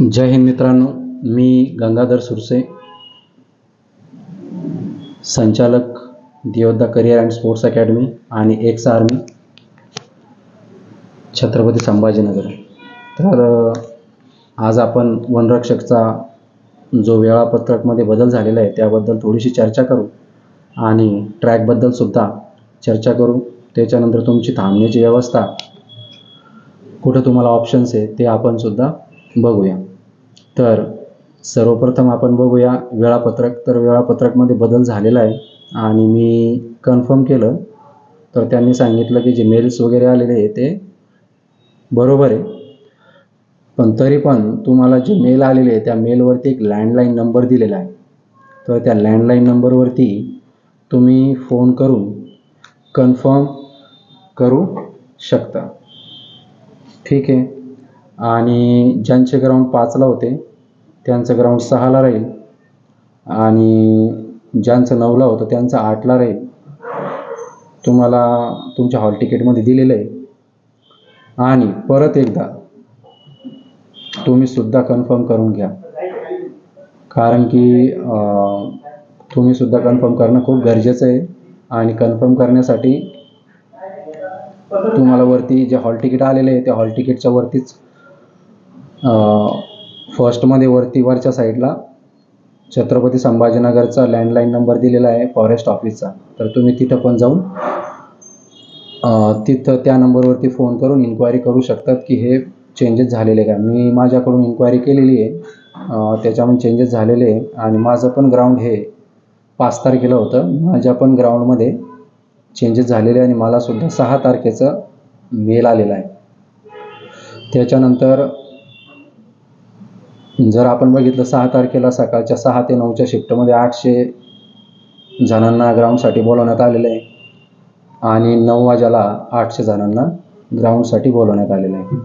जय हिंद मित्रांनो मी गंगाधर सुरसे संचालक दियोद्धा करिअर अँड स्पोर्ट्स अकॅडमी आणि एक्स आर्मी छत्रपती संभाजीनगर. तर आज आपण वनरक्षकचा जो वेळापत्रकमध्ये बदल झालेला आहे त्याबद्दल थोडीशी चर्चा करू आणि ट्रॅकबद्दल सुद्धा चर्चा करू. त्याच्यानंतर तुमची थांबण्याची व्यवस्था कुठं तुम्हाला ऑप्शन्स आहे ते आपण सुद्धा बघूया. तर सर्वप्रथम आपण बघूया वेळापत्रक. तर वेळापत्रकमध्ये बदल झालेला आहे आणि मी कन्फर्म केलं. तर त्यांनी सांगितलं की जे मेल्स वगैरे आलेले आहे ते बरोबर आहे. पण तरी पण तुम्हाला जे मेल आलेले आहे त्या मेलवरती एक लँडलाईन नंबर दिलेला आहे. तर त्या लँडलाईन नंबरवरती तुम्ही फोन करून कन्फर्म करू शकता. ठीक आहे. आणि ज्यांचे ग्राउंड पाचला होते त्यांचं ग्राउंड सहाला राहील. आणि ज्यांचं नऊला होतं त्यांचं आठला राहील. तुम्हाला तुमच्या हॉल तिकीटमध्ये दिलेलं आहे. आणि परत एकदा तुम्ही सुद्धा कन्फर्म करून घ्या. कारण की तुम्हीसुद्धा तुम्ही सुद्धा कन्फर्म करणं खूप गरजेचं आहे. आणि कन्फर्म करण्यासाठी तुम्हाला वरती जे हॉल तिकीट आलेले आहे त्या हॉल तिकीटच्या वरतीच फर्स्टमध्ये वरती वरच्या साईडला छत्रपती संभाजीनगरचा लँडलाईन नंबर दिलेला आहे फॉरेस्ट ऑफिसचा तर तुम्ही तिथं पण जाऊन तिथं त्या नंबरवरती फोन करून इन्क्वायरी करू शकतात की हे चेंजेस झालेले का. मी माझ्याकडून इन्क्वायरी केलेली आहे त्याच्यामध्ये चेंजेस झालेले आहे आणि माझं पण ग्राउंड हे पाच तारखेला होतं. माझ्या पण ग्राउंडमध्ये चेंजेस झालेले आहे आणि मला सुद्धा सहा तारखेचं मेल आलेला आहे. त्याच्यानंतर जर आपण बघितलं सहा तारखेला सकाळच्या सहा ते नऊच्या शिफ्टमध्ये आठशे जणांना ग्राउंडसाठी बोलवण्यात आलेलं आहे आणि नऊ वाजाला आठशे जणांना ग्राउंडसाठी बोलवण्यात आलेलं आहे.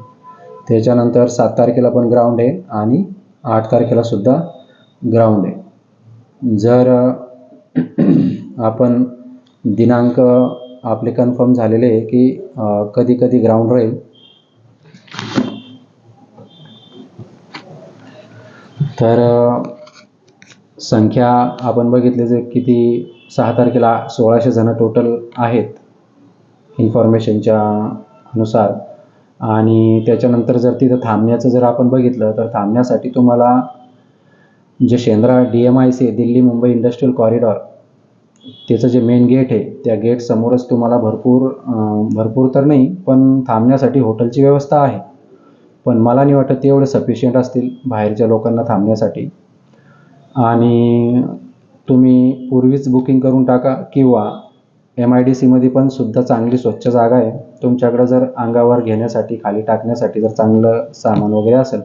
त्याच्यानंतर सात तारखेला पण ग्राउंड आहे आणि आठ तारखेला सुद्धा ग्राउंड आहे. जर आपण दिनांक आपले कन्फर्म झालेले आहे की कधी कधी ग्राउंड राहील. तर संख्या आपण बघितले जे किती सहा तारखेला सोळाशे जणं टोटल आहेत इन्फॉर्मेशनच्या नुसार. आणि त्याच्यानंतर जर तिथं थांबण्याचं जर आपण बघितलं तर थांबण्यासाठी तुम्हाला जे Shendra D M I C Delhi Mumbai industrial corridor त्याचं जे मेन गेट आहे त्या गेट समोरच तुम्हाला भरपूर भरपूर तर नाही पण थांबण्यासाठी हॉटेलची व्यवस्था आहे. पण मला नाही वाटत तेवढे सफिशियंट असतील बाहेरच्या लोकांना थांबण्यासाठी. आणि तुम्ही पूर्वीच बुकिंग करून टाका किंवा एम आय डी सीमध्ये पण सुद्धा चांगली स्वच्छ जागा आहे. तुमच्याकडं जर अंगावर घेण्यासाठी खाली टाकण्यासाठी जर चांगलं सामान वगैरे असेल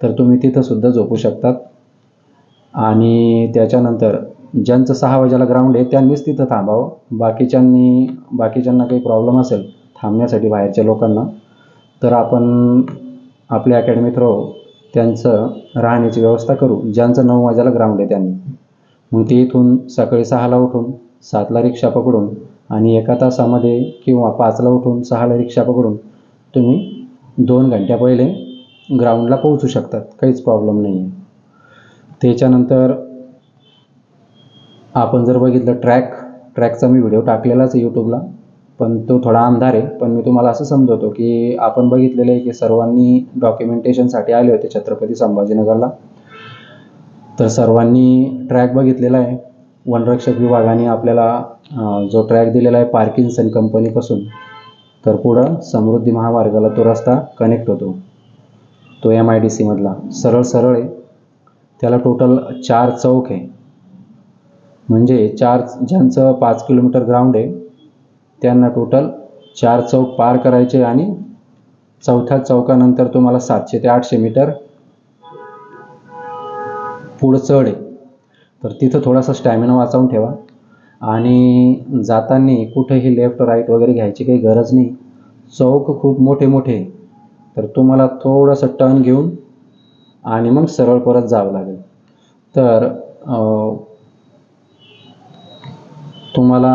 तर तुम्ही तिथंसुद्धा झोपू शकतात. आणि त्याच्यानंतर ज्यांचं सहा वाजेला ग्राउंड आहे त्यांनीच तिथं थांबावं. बाकीच्यांनी बाकीच्यांना काही प्रॉब्लेम असेल थांबण्यासाठी बाहेरच्या लोकांना तर आपण आपल्या अकॅडमी थ्रो त्यांचं राहण्याची व्यवस्था करू. ज्यांचं नऊ वाजेला ग्राउंड आहे त्यांनी. मग ते इथून सकाळी सहाला उठून सातला रिक्षा पकडून आणि एका तासामध्ये किंवा पाचला उठून सहाला रिक्षा पकडून तुम्ही दोन घंट्या पहिले ग्राउंडला पोहोचू शकतात. काहीच प्रॉब्लेम नाही आहे त्याच्यानंतर आपण जर बघितलं ट्रॅक ट्रॅकचा मी व्हिडिओ टाकलेलाच आहे यूट्यूबला पण तो थोडा अंधार आहे. पण मी तुम्हाला असं समजवतो की आपण बघितलेलं आहे की सर्वांनी डॉक्युमेंटेशनसाठी आले होते छत्रपती संभाजीनगरला. तर सर्वांनी ट्रॅक बघितलेला आहे. वनरक्षक विभागाने आपल्याला जो ट्रॅक दिलेला आहे पार्किन्सन कंपनीपासून तर पुढं समृद्धी महामार्गाला तो रस्ता कनेक्ट होतो. तो एम आय डी सीमधला सरळ सरळ आहे. त्याला टोटल चार चौक आहे. म्हणजे चार ज्यांचं पाच किलोमीटर ग्राउंड आहे त्यांना टोटल चार चौक पार करायचे आणि चौथ्या चौकानंतर तुम्हाला सातशे ते आठशे मीटर पुढं चढ आहे. तर तिथं थोडासा स्टॅमिना वाचवून ठेवा. आणि जाताना कुठेही लेफ्ट राईट वगैरे घ्यायची काही गरज नाही. चौक खूप मोठे मोठे आहे. तर तुम्हाला थोडंसं टर्न घेऊन आणि मग सरळ परत जावं लागेल. तर तुम्हाला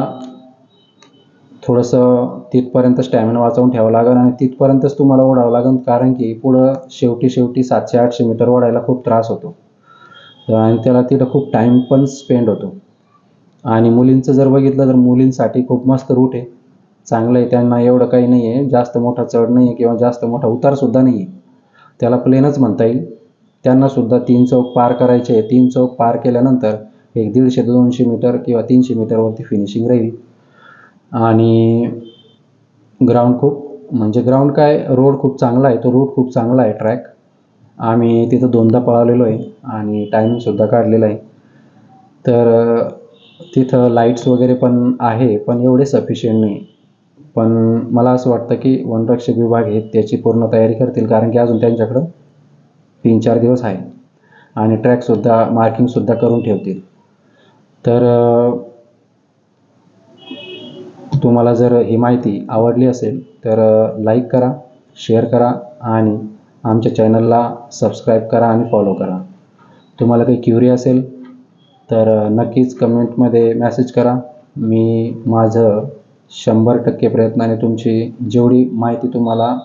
थोडंसं तिथपर्यंत स्टॅमिना वाचवून ठेवावं लागेल आणि तिथपर्यंतच तुम्हाला ओढावं लागेल कारण की पुढं शेवटी शेवटी सातशे आठशे मीटर ओढायला खूप त्रास होतो. आणि त्याला तिथं खूप टाईम पण स्पेंड होतो. आणि मुलींचं जर बघितलं तर मुलींसाठी खूप मस्त रूट आहे. चांगलं आहे त्यांना एवढं काही नाही आहे जास्त मोठा चढ नाही आहे किंवा जास्त मोठा उतारसुद्धा नाही आहे. त्याला प्लेनच म्हणता येईल. त्यांनासुद्धा तीन चौक पार करायचे आहे. तीन चौक पार केल्यानंतर एक दीडशे ते दोनशे मीटर किंवा तीनशे मीटरवरती फिनिशिंग राहील. आणि ग्राउंड खूप म्हणजे ग्राउंड काय रोड खूप चांगला आहे तो रूट खूप चांगला आहे ट्रॅक आम्ही तिथं दोनदा पळालेलो आहे आणि टाईमसुद्धा काढलेला आहे. तर तिथं लाईट्स वगैरे पण आहे पण एवढे सफिशियंट नाही. पण मला असं वाटतं की वनरक्षक विभाग हे त्याची पूर्ण तयारी करतील कारण की अजून त्यांच्याकडं तीन चार दिवस आहे. आणि ट्रॅकसुद्धा मार्किंगसुद्धा करून ठेवतील. तर तुम्हाला जर ही माहिती आवडली असेल तर लाईक करा शेअर करा आणि आमच्या चॅनलला सबस्क्राईब करा आणि फॉलो करा. तुम्हाला काही क्युरी असेल तर नक्कीच कमेंटमध्ये मॅसेज करा. मी माझं शंभर टक्के प्रयत्नाने तुमची जेवढी माहिती तुम्हाला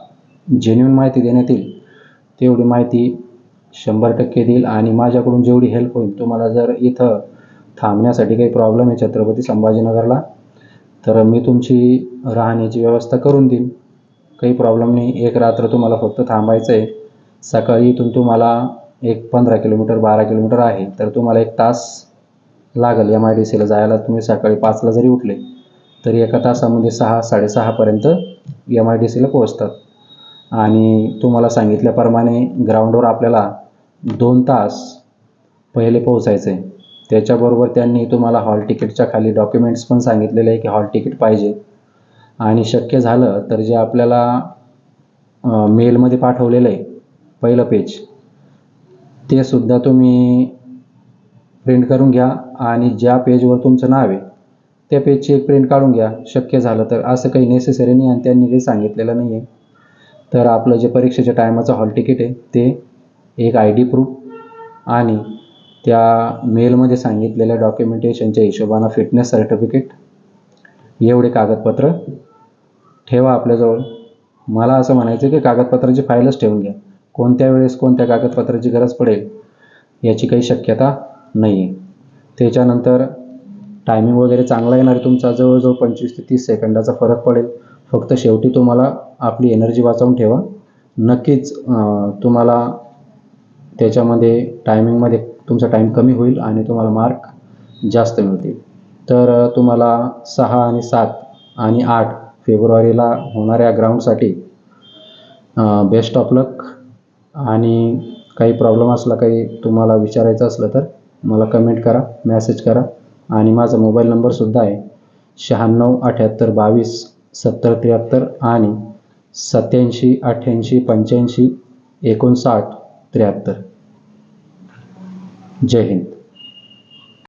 जेन्युन माहिती देण्यात येईल तेवढी माहिती शंभर टक्के देईल आणि माझ्याकडून जेवढी हेल्प होईल तुम्हाला जर इथं थांबण्यासाठी काही प्रॉब्लेम आहे छत्रपती संभाजीनगरला. तर मी तुमची राहण्याची व्यवस्था करून देईन. काही प्रॉब्लेम नाही. एक रात्र तुम्हाला फक्त थांबायचं आहे सकाळी इथून तुम्हाला एक पंधरा किलोमीटर बारा किलोमीटर आहे. तर तुम्हाला एक तास लागेल एम आय डी सीला जायला. तुम्ही सकाळी पाचला जरी उठले तरी एका तासामध्ये सहा साडेसहापर्यंत एम आय डी सीला पोहोचतात. आणि तुम्हाला सांगितल्याप्रमाणे ग्राउंडवर आपल्याला दोन तास पहिले पोहोचायचं आहे त्याच्याबरोबर त्यांनी तुम्हाला हॉल तिकीटच्या खाली डॉक्युमेंट्स पण सांगितलेले आहे की हॉल तिकीट पाहिजे. आणि शक्य झालं तर जे आपल्याला मेलमध्ये पाठवलेलं आहे पहिलं पेज ते सुद्धा तुम्ही प्रिंट करून घ्या आणि ज्या पेजवर तुमचं नाव आहे त्या पेजची एक प्रिंट काढून घ्या. शक्य झालं तर असं काही नेसेसरी नाही आणि त्यांनी काही सांगितलेलं नाही आहे. तर आपलं जे परीक्षेच्या टायमाचं हॉल तिकीट आहे ते एक आय डी प्रूफ आणि त्या मेलमध्ये सांगितलेल्या डॉक्युमेंटेशनच्या हिशोबानं फिटनेस सर्टिफिकेट एवढे कागदपत्र ठेवा आपल्याजवळ. मला असं म्हणायचं की कागदपत्राची फाईलच ठेवून घ्या. कोणत्या वेळेस कोणत्या कागदपत्राची गरज पडेल याची काही शक्यता नाही आहे त्याच्यानंतर टायमिंग वगैरे चांगला येणार तुमचा? जवळजवळ पंचवीस ते तीस सेकंदाचा फरक पडेल. फक्त शेवटी तुम्हाला आपली एनर्जी वाचवून ठेवा. नक्कीच तुम्हाला त्याच्यामध्ये टायमिंगमध्ये तुमचा टाईम कमी होईल आणि तुम्हाला मार्क जास्त मिळतील. तर तुम्हाला सहा आणि सात आणि आठ फेब्रुवारीला होणाऱ्या ग्राउंडसाठी बेस्ट ऑफ लक आणि काही प्रॉब्लेम असला काही तुम्हाला विचारायचं असलं तर मला कमेंट करा मॅसेज करा. आणि माझा मोबाईल नंबरसुद्धा आहे शहाण्णव अठ्याहत्तर बावीस सत्तर त्र्याहत्तर आणि सत्याऐंशी अठ्ठ्याऐंशी पंच्याऐंशी एकोणसाठ त्र्याहत्तर. जय हिंद